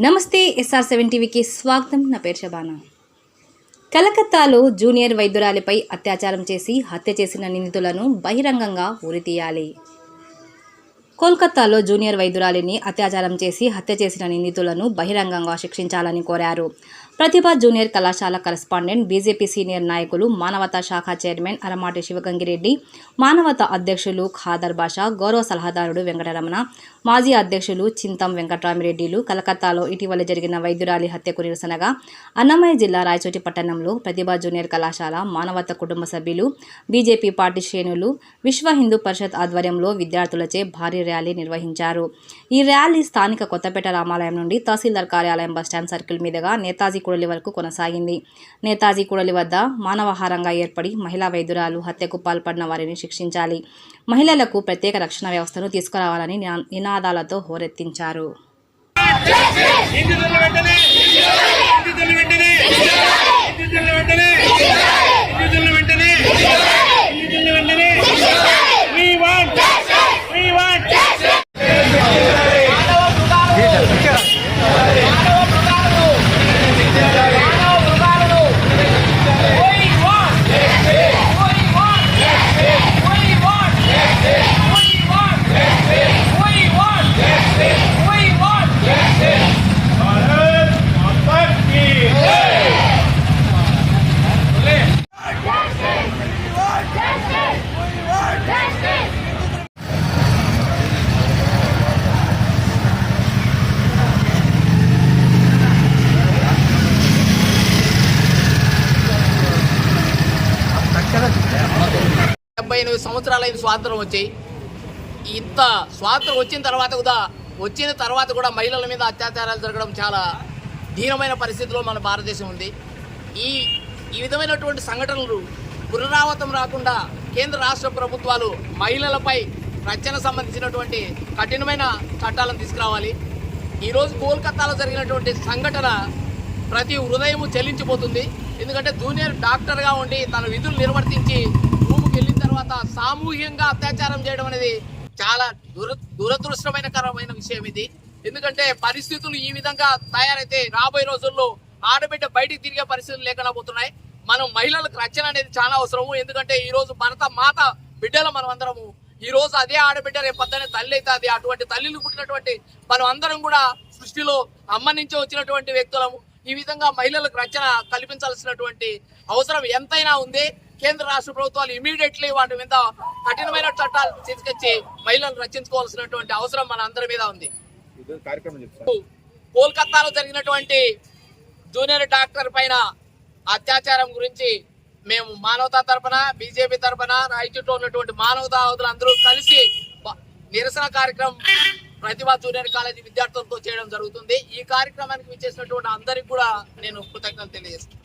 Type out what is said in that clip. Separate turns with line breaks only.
నమస్తే SR seven టీవీకి స్వాగతం. నా పేరు శబానా. కలకత్తాలో జూనియర్ వైద్యురాలిపై అత్యాచారం చేసి హత్య చేసిన నిందితులను బహిరంగంగా ఉరితీయాలి. కోల్కతాలో జూనియర్ వైద్యురాలిని అత్యాచారం చేసి హత్య చేసిన నిందితులను బహిరంగంగా శిక్షించాలని కోరారు. ప్రతిభ జూనియర్ కళాశాల కరస్పాండెంట్ బీజేపీ సీనియర్ నాయకులు మానవతా శాఖ చైర్మన్ అరమాటి శివగంగిరెడ్డి మానవతా అధ్యక్షులు ఖాదర్ బాషా గౌరవ సలహాదారుడు వెంకటరమణ మాజీ అధ్యక్షులు చింతం వెంకటరామిరెడ్డిలు కలకత్తాలో ఇటీవల జరిగిన వైద్యురాలి హత్యకు నిరసనగా అన్నమయ్య జిల్లా రాయచోటి పట్టణంలో ప్రతిభ జూనియర్ కళాశాల మానవత కుటుంబ సభ్యులు బీజేపీ పార్టీ శ్రేణులు విశ్వ హిందూ పరిషత్ ఆధ్వర్యంలో విద్యార్థులచే భారీ ర్యాలీ నిర్వహించారు. ఈ ర్యాలీ స్థానిక కొత్తపేట రామాలయం నుండి తహసీల్దార్ కార్యాలయం బస్టాండ్ సర్కిల్ మీదుగా నేతాజీ కూడలి వరకు కొనసాగింది. నేతాజీ కూడలి వద్ద మానవహారంగా ఏర్పడి మహిళా వైద్యురాలు హత్యకు పాల్పడిన వారిని శిక్షించాలి. మహిళలకు ప్రత్యేక రక్షణ వ్యవస్థను తీసుకురావాలని నినాదాలతో హోరెత్తించారు.
వెంటనే
డెబ్బై ఎనిమిది సంవత్సరాలైన స్వాతంత్రం వచ్చి ఇంత స్వాతంత్రం వచ్చిన తర్వాత కూడా వచ్చిన తర్వాత కూడా మహిళల మీద అత్యాచారాలు జరగడం చాలా దీనమైన పరిస్థితిలో మన భారతదేశం ఉంది. ఈ ఈ విధమైనటువంటి సంఘటనలు పునరావృతం రాకుండా కేంద్ర రాష్ట్ర ప్రభుత్వాలు మహిళలపై రక్షణ సంబంధించినటువంటి కఠినమైన చట్టాలను తీసుకురావాలి. ఈరోజు కోల్కతాలో జరిగినటువంటి సంఘటన ప్రతి హృదయము చెల్లించిపోతుంది. ఎందుకంటే జూనియర్ డాక్టర్గా ఉండి తన విధులు నిర్వర్తించి సామూహికంగా అత్యాచారం చేయడం అనేది చాలా దుర దురదృష్టమైన కరమైన విషయం ఇది. ఎందుకంటే పరిస్థితులు ఈ విధంగా తయారైతే రాబోయే రోజుల్లో ఆడబిడ్డ బయటికి తిరిగే పరిస్థితులు లేకుండా పోతున్నాయి. మనం మహిళలకు రక్షణ అనేది చాలా అవసరము. ఎందుకంటే ఈ రోజు భరత మాత బిడ్డలు మనం అందరము. ఈ రోజు అదే ఆడబిడ్డ రేపు పొద్దునే తల్లి అవుతుంది. అటువంటి తల్లిని పుట్టినటువంటి మనం అందరం కూడా సృష్టిలో అమ్మ నుంచి వచ్చినటువంటి వ్యక్తులము. ఈ విధంగా మహిళలకు రక్షణ కల్పించాల్సినటువంటి అవసరం ఎంతైనా ఉంది. కేంద్ర రాష్ట్ర ప్రభుత్వాలు ఇమీడియట్లీ వాటి మీద కఠినమైన చట్టాలు తీసుకొచ్చి మహిళలను రక్షించుకోవాల్సినటువంటి అవసరం మన అందరి మీద ఉంది. కోల్కతాలో జరిగినటువంటి జూనియర్ డాక్టర్ పైన అత్యాచారం గురించి మేము మానవతా తరపున బీజేపీ తరపున రాయచూట్లో ఉన్నటువంటి మానవతావాదులు అందరూ కలిసి నిరసన కార్యక్రమం ప్రతిభా జూనియర్ కాలేజీ విద్యార్థులతో చేయడం జరుగుతుంది. ఈ కార్యక్రమానికి విచ్చేసినటువంటి అందరికి కూడా నేను కృతజ్ఞతలు తెలియజేస్తున్నాను.